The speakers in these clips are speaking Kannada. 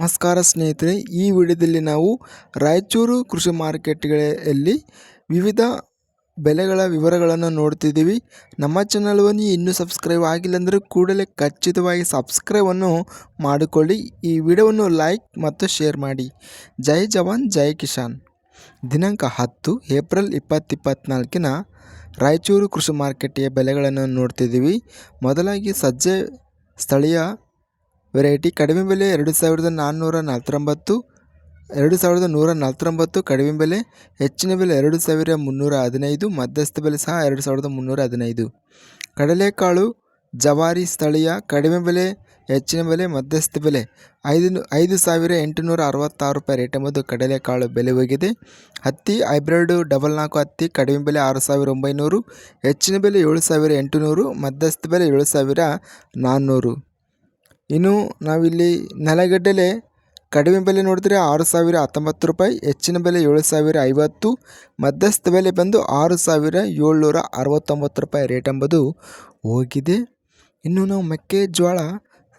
ನಮಸ್ಕಾರ ಸ್ನೇಹಿತರೆ, ಈ ವಿಡಿಯೋದಲ್ಲಿ ನಾವು ರಾಯಚೂರು ಕೃಷಿ ಮಾರ್ಕೆಟ್ಗಳಲ್ಲಿ ವಿವಿಧ ಬೆಲೆಗಳ ವಿವರಗಳನ್ನು ನೋಡ್ತಿದ್ದೀವಿ. ನಮ್ಮ ಚಾನಲ್ವನ್ನು ಇನ್ನೂ ಸಬ್ಸ್ಕ್ರೈಬ್ ಆಗಿಲ್ಲ ಅಂದರೆ ಕೂಡಲೇ ಖಚಿತವಾಗಿ ಸಬ್ಸ್ಕ್ರೈಬನ್ನು ಮಾಡಿಕೊಳ್ಳಿ. ಈ ವಿಡಿಯೋವನ್ನು ಲೈಕ್ ಮತ್ತು ಶೇರ್ ಮಾಡಿ. ಜೈ ಜವಾನ್, ಜೈ ಕಿಸಾನ್. ದಿನಾಂಕ ಹತ್ತು, ಏಪ್ರಿಲ್ ಇಪ್ಪತ್ತಿಪ್ಪತ್ನಾಲ್ಕಿನ ರಾಯಚೂರು ಕೃಷಿ ಮಾರುಕಟ್ಟೆಯ ಬೆಲೆಗಳನ್ನು ನೋಡ್ತಿದ್ದೀವಿ. ಮೊದಲಾಗಿ ಸಜ್ಜೆ ಸ್ಥಳೀಯ ವೆರೈಟಿ ಕಡಿಮೆ ಬೆಲೆ ಎರಡು ಸಾವಿರದ ನಾನ್ನೂರ ನಲ್ವತ್ತೊಂಬತ್ತು ಎರಡು ಸಾವಿರದ ನೂರ ನಲ್ವತ್ತೊಂಬತ್ತು ಕಡಿಮೆ ಬೆಲೆ, ಹೆಚ್ಚಿನ ಬೆಲೆ ಎರಡು ಸಾವಿರ ಮುನ್ನೂರ ಹದಿನೈದು, ಮಧ್ಯಸ್ಥ ಬೆಲೆ ಸಹ ಎರಡು ಸಾವಿರದ ಮುನ್ನೂರ ಹದಿನೈದು. ಕಡಲೆಕಾಳು ಜವಾರಿ ಸ್ಥಳೀಯ ಕಡಿಮೆ ಬೆಲೆ, ಹೆಚ್ಚಿನ ಬೆಲೆ, ಮಧ್ಯಸ್ಥ ಬೆಲೆ ಐದು ಐದು ಸಾವಿರ ಎಂಟುನೂರ ಅರವತ್ತಾರು ರೂಪಾಯಿ ರೇಟ್ ಎಂಬುದು ಕಡಲೆಕಾಳು ಬೆಲೆ ಹೋಗಿದೆ. ಹತ್ತಿ ಹೈಬ್ರಿಡ್ ಡಬಲ್ ನಾಲ್ಕು ಹತ್ತಿ ಕಡಿಮೆ ಬೆಲೆ ಆರು ಸಾವಿರ ಒಂಬೈನೂರು, ಹೆಚ್ಚಿನ ಬೆಲೆ ಏಳು ಸಾವಿರ ಎಂಟುನೂರು, ಮಧ್ಯಸ್ಥ ಬೆಲೆ ಏಳು ಸಾವಿರ ನಾನ್ನೂರು. ಇನ್ನು ನಾವಿಲ್ಲಿ ನೆಲಗಡಲೆ ಕಡಿಮೆ ಬೆಲೆ ನೋಡಿದ್ರೆ ಆರು ಸಾವಿರ ಹತ್ತೊಂಬತ್ತು ರೂಪಾಯಿ, ಹೆಚ್ಚಿನ ಬೆಲೆ ಏಳು ಸಾವಿರ ಐವತ್ತು, ಮಧ್ಯಸ್ಥ ಬೆಲೆ ಬಂದು ಆರು ಸಾವಿರ ಏಳ್ನೂರ ಅರವತ್ತೊಂಬತ್ತು ರೂಪಾಯಿ ರೇಟ್ ಎಂಬುದು ಹೋಗಿದೆ. ಇನ್ನು ನಾವು ಮೆಕ್ಕೆಜೋಳ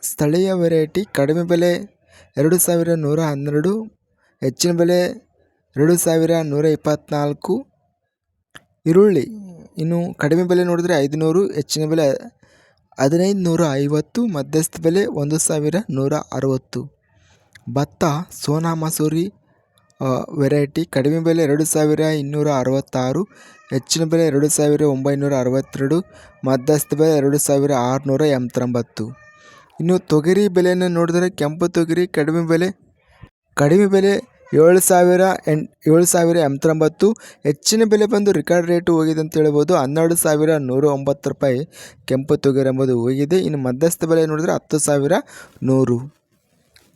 ಸ್ಥಳೀಯ ವೆರೈಟಿ ಕಡಿಮೆ ಬೆಲೆ ಎರಡು ಸಾವಿರ ನೂರ ಹನ್ನೆರಡು, ಹೆಚ್ಚಿನ ಬೆಲೆ ಎರಡು ಸಾವಿರ ನೂರ ಇಪ್ಪತ್ತ್ನಾಲ್ಕು ಈರುಳ್ಳಿ ಇನ್ನು ಕಡಿಮೆ ಬೆಲೆ ನೋಡಿದ್ರೆ ಐದುನೂರು, ಹೆಚ್ಚಿನ ಬೆಲೆ ಹದಿನೈದು ನೂರ ಐವತ್ತು ಮಧ್ಯಸ್ಥ ಬೆಲೆ ಒಂದು ಸಾವಿರ ನೂರ ಅರುವತ್ತು ಭತ್ತ, ಸೋನಾ ಮಸೂರಿ ವೆರೈಟಿ ಕಡಿಮೆ ಬೆಲೆ ಎರಡು ಸಾವಿರ ಇನ್ನೂರ ಅರವತ್ತಾರು ಹೆಚ್ಚಿನ ಬೆಲೆ ಎರಡು ಸಾವಿರ ಒಂಬೈನೂರ ಅರವತ್ತೆರಡು ಮಧ್ಯಸ್ಥ ಬೆಲೆ ಎರಡು ಸಾವಿರ ಆರುನೂರ ಎಂಬತ್ತೊಂಬತ್ತು ಇನ್ನು ತೊಗರಿ ಬೆಲೆಯನ್ನು ನೋಡಿದರೆ ಕೆಂಪು ತೊಗರಿ ಕಡಿಮೆ ಬೆಲೆ ಕಡಿಮೆ ಬೆಲೆ ಏಳು ಸಾವಿರ ಎಂಟು, ಏಳು ಸಾವಿರ ಎಂಬತ್ತೊಂಬತ್ತು. ಹೆಚ್ಚಿನ ಬೆಲೆ ಬಂದು ರಿಕಾರ್ಡ್ ರೇಟು ಹೋಗಿದೆ ಅಂತ ಹೇಳ್ಬೋದು. ಹನ್ನೆರಡು ಸಾವಿರ ನೂರ ಒಂಬತ್ತು ರೂಪಾಯಿ ಕೆಂಪು ತೊಗರಿ ಎಂಬುದು ಹೋಗಿದೆ. ಇನ್ನು ಮಧ್ಯಸ್ಥ ಬೆಲೆ ನೋಡಿದರೆ ಹತ್ತು ಸಾವಿರ ನೂರು.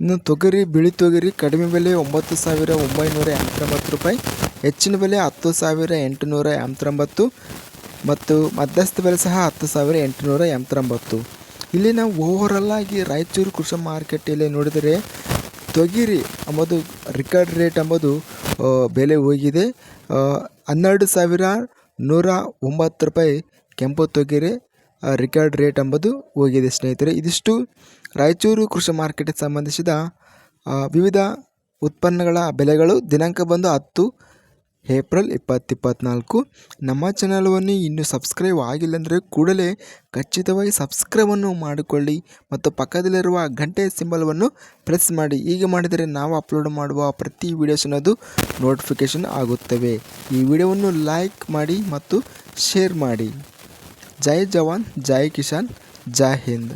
ಇನ್ನು ತೊಗರಿ, ಬಿಳಿ ತೊಗರಿ ಕಡಿಮೆ ಬೆಲೆ ಒಂಬತ್ತು ಸಾವಿರ ಒಂಬೈನೂರ ಎಂಬತ್ತೊಂಬತ್ತು ರೂಪಾಯಿ. ಹೆಚ್ಚಿನ ಬೆಲೆ ಹತ್ತು ಸಾವಿರ ಎಂಟುನೂರ ಎಂಬತ್ತೊಂಬತ್ತು. ಮತ್ತು ಮಧ್ಯಸ್ಥ ಬೆಲೆ ಸಹ ಹತ್ತು ಸಾವಿರ ಎಂಟುನೂರ ಎಂಬತ್ತೊಂಬತ್ತು. ಇಲ್ಲಿ ನಾವು ಓವರಲ್ಲಾಗಿ ರಾಯಚೂರು ಕೃಷಿ ಮಾರುಕಟ್ಟೆಯಲ್ಲಿ ನೋಡಿದರೆ ತೊಗರಿ ಅಂಬೋದು ರಿಕಾರ್ಡ್ ರೇಟ್ ಅಂಬೋದು ಬೆಲೆ ಹೋಗಿದೆ. ಹನ್ನೆರಡು ಸಾವಿರ ನೂರ ಒಂಬತ್ತು ರೂಪಾಯಿ ಕೆಂಪು ತೊಗರಿ ರಿಕಾರ್ಡ್ ರೇಟ್ ಎಂಬುದು ಹೋಗಿದೆ ಸ್ನೇಹಿತರೆ. ಇದಿಷ್ಟು ರಾಯಚೂರು ಕೃಷಿ ಮಾರ್ಕೆಟ್ಗೆ ಸಂಬಂಧಿಸಿದ ವಿವಿಧ ಉತ್ಪನ್ನಗಳ ಬೆಲೆಗಳು. ದಿನಾಂಕ ಬಂದು ಹತ್ತು ಏಪ್ರಿಲ್ ಇಪ್ಪತ್ತಿಪ್ಪತ್ನಾಲ್ಕು ನಮ್ಮ ಚಾನಲನ್ನು ಇನ್ನೂ ಸಬ್ಸ್ಕ್ರೈಬ್ ಆಗಿಲ್ಲ ಅಂದರೆ ಕೂಡಲೇ ಖಚಿತವಾಗಿ ಸಬ್ಸ್ಕ್ರೈಬನ್ನು ಮಾಡಿಕೊಳ್ಳಿ ಮತ್ತು ಪಕ್ಕದಲ್ಲಿರುವ ಗಂಟೆ ಸಿಂಬಲವನ್ನು ಪ್ರೆಸ್ ಮಾಡಿ. ಹೀಗೆ ಮಾಡಿದರೆ ನಾವು ಅಪ್ಲೋಡ್ ಮಾಡುವ ಪ್ರತಿ ವೀಡಿಯೋಸ್ ಅನ್ನೋದು ನೋಟಿಫಿಕೇಷನ್ ಆಗುತ್ತವೆ. ಈ ವಿಡಿಯೋವನ್ನು ಲೈಕ್ ಮಾಡಿ ಮತ್ತು ಶೇರ್ ಮಾಡಿ. ಜೈ ಜವಾನ್, ಜೈ ಕಿಸಾನ್, ಜೈ ಹಿಂದ್.